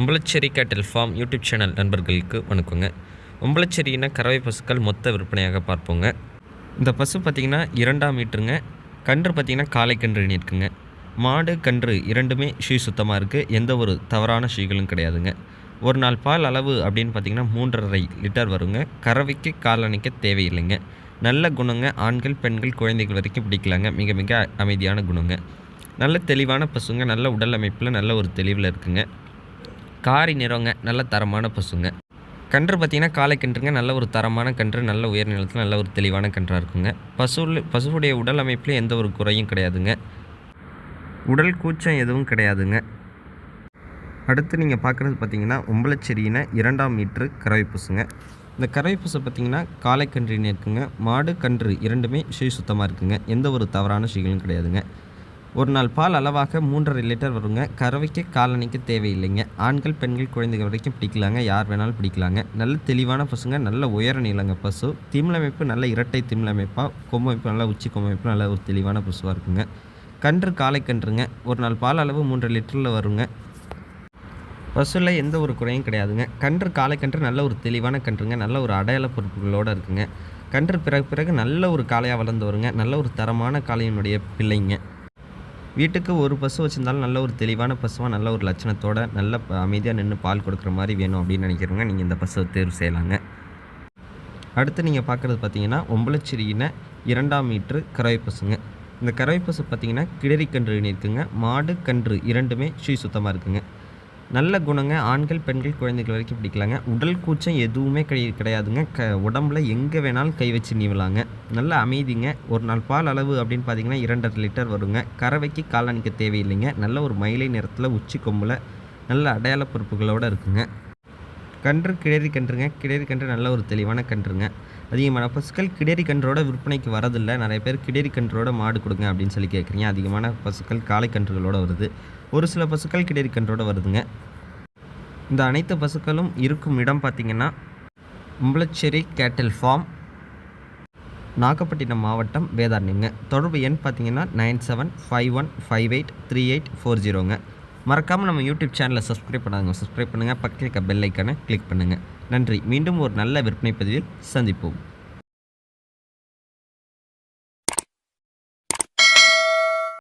உம்பளச்சேரி கேட்டில் form YouTube channel நண்பர்களுக்கு வணக்கங்க. உம்பளச்சேரினா கறவை பசுக்கள் மொத்த விற்பனையாக பார்ப்போங்க. இந்த பசு பார்த்திங்கன்னா இரண்டாம் மீட்டருங்க. கன்று பார்த்திங்கன்னா காலை கன்று இருக்குங்க. மாடு கன்று இரண்டுமே ஷீ சுத்தமாக இருக்குது எந்த ஒரு தவறான ஷீகளும் கிடையாதுங்க. ஒரு நாள் பால் அளவு அப்படின்னு பார்த்திங்கன்னா மூன்றரை லிட்டர் வருங்க. கறவைக்கு காலணிக்க தேவையில்லைங்க. நல்ல குணங்க ஆண்கள் பெண்கள் குழந்தைகள் வரைக்கும் பிடிக்கலாங்க. மிக மிக அமைதியான குணங்க. நல்ல தெளிவான பசுங்க. நல்ல உடல் அமைப்பில் நல்ல ஒரு தெளிவில் இருக்குங்க. காரி நிறங்க நல்ல தரமான பசுங்க. கன்று பார்த்தீங்கன்னா காளை கன்றுங்க நல்ல ஒரு தரமான கன்று நல்ல உயர் நிலத்தில் நல்ல ஒரு தெளிவான கன்றாக இருக்குங்க. பசுவில் பசுவுடைய உடல் அமைப்பில் எந்த ஒரு குறையும் கிடையாதுங்க. உடல் கூச்சம் எதுவும் கிடையாதுங்க. அடுத்து நீங்கள் பார்க்குறது பார்த்திங்கன்னா உம்பளச்செரியின இரண்டாம் மீட்ரு கறவை பசுங்க இந்த கறவை பசு பார்த்தீங்கன்னா காளை இருக்குங்க. மாடு கன்று இரண்டுமே ஸ்ரீ சுத்தமாக இருக்குங்க. எந்த ஒரு தவறான சுயிகளும் கிடையாதுங்க. ஒரு நாள் பால் அளவாக மூன்றரை லிட்டர் வருங்க. கறவைக்கு காலணிக்கு தேவையில்லைங்க. ஆண்கள் பெண்கள் குழந்தைகள் வரைக்கும் பிடிக்கலாங்க. யார் வேணாலும் பிடிக்கலாங்க. நல்ல தெளிவான பசுங்க நல்ல உயர நீளங்க பசு. திமிழமைப்பு நல்ல இரட்டை திமிழமைப்பாக கொம்பமைப்பு நல்ல உச்சி கொம்பமைப்பு நல்ல ஒரு தெளிவான பசுவாக இருக்குங்க. கன்று காலை கன்றுங்க. ஒரு நாள் பால் அளவு மூன்றரை லிட்டரில் வருங்க. பசுவில் எந்த ஒரு குறையும் கிடையாதுங்க. கன்று காலை கன்று நல்ல ஒரு தெளிவான கன்றுங்க. நல்ல ஒரு அடையாள பொறுப்புகளோடு இருக்குங்க. கன்று பிறகு பிறகு நல்ல ஒரு காளையாக வளர்ந்து வருங்க. நல்ல ஒரு தரமான காளையினுடைய பிள்ளைங்க. வீட்டுக்கு ஒரு பசு வச்சுருந்தாலும் நல்ல ஒரு தெளிவான பசுவாக நல்ல ஒரு லட்சணத்தோட நல்ல அமைதியாக நின்று பால் கொடுக்குற மாதிரி வேணும் அப்படின்னு நினைக்கிறவங்க நீங்கள் இந்த பசுவை தேர்வு செய்யலாங்க. அடுத்து நீங்கள் பார்க்குறது பார்த்தீங்கன்னா ஒம்பளச்சிரியின இரண்டாம் மீட்ரு கறவை பசுங்க. இந்த கறவை பசு பார்த்தீங்கன்னா கிடரி கன்று இருக்குங்க மாடு கன்று இரண்டுமே ஸ்ரீ சுத்தமாக இருக்குங்க. நல்ல குணங்க ஆண்கள் பெண்கள் குழந்தைகள் வரைக்கும் பிடிக்கலாங்க. உடல் கூச்சம் எதுவுமே கிடை கிடையாதுங்க. க உடம்புல எங்கே வேணாலும் கை வச்சு நீவலாங்க. நல்ல அமைதிங்க. ஒரு நாள் பால் அளவு அப்படின்னு பார்த்தீங்கன்னா இரண்டரை லிட்டர் வருங்க. கறவைக்கு காலணிக்க தேவையில்லைங்க. நல்ல ஒரு மயிலை நிறத்தில் உச்சி கொம்பில் நல்ல அடையாள பொறுப்புகளோடு இருக்குங்க. கன்று கிடேரி கன்றுங்க. கிடேரி கன்று நல்ல ஒரு தெளிவான கன்றுங்க. அதிகமான பசுக்கள் கிடேரி கன்றோட விற்பனைக்கு வரதில்லை. நிறைய பேர் கிடேரி கன்றோட மாடு கொடுங்க அப்படின்னு சொல்லி கேட்குறீங்க அதிகமான பசுக்கள் காளை கன்றுகளோடு வருது. ஒரு சில பசுக்கள் கிடேரி கன்றோட வருதுங்க. இந்த அனைத்து பசுக்களும் இருக்கும் இடம் பார்த்திங்கன்னா உம்பளச்சேரி கேட்டில் ஃபார்ம் நாகப்பட்டினம் மாவட்டம் வேதாரண்யங்க தொடர்பு எண் பார்த்தீங்கன்னா nine seven five one five eight three eight four ஜீரோங்க. மறக்காமல் நம்ம யூடியூப் சேனலை சப்ஸ்கிரைப் பண்ணாங்க சப்ஸ்கிரைப் பண்ணுங்கள் பக்கத்தில் இருக்க பெல் ஐக்கானை கிளிக் பண்ணுங்கள் நன்றி. மீண்டும் ஒரு நல்ல விற்பனை பதிவில் சந்திப்போம்.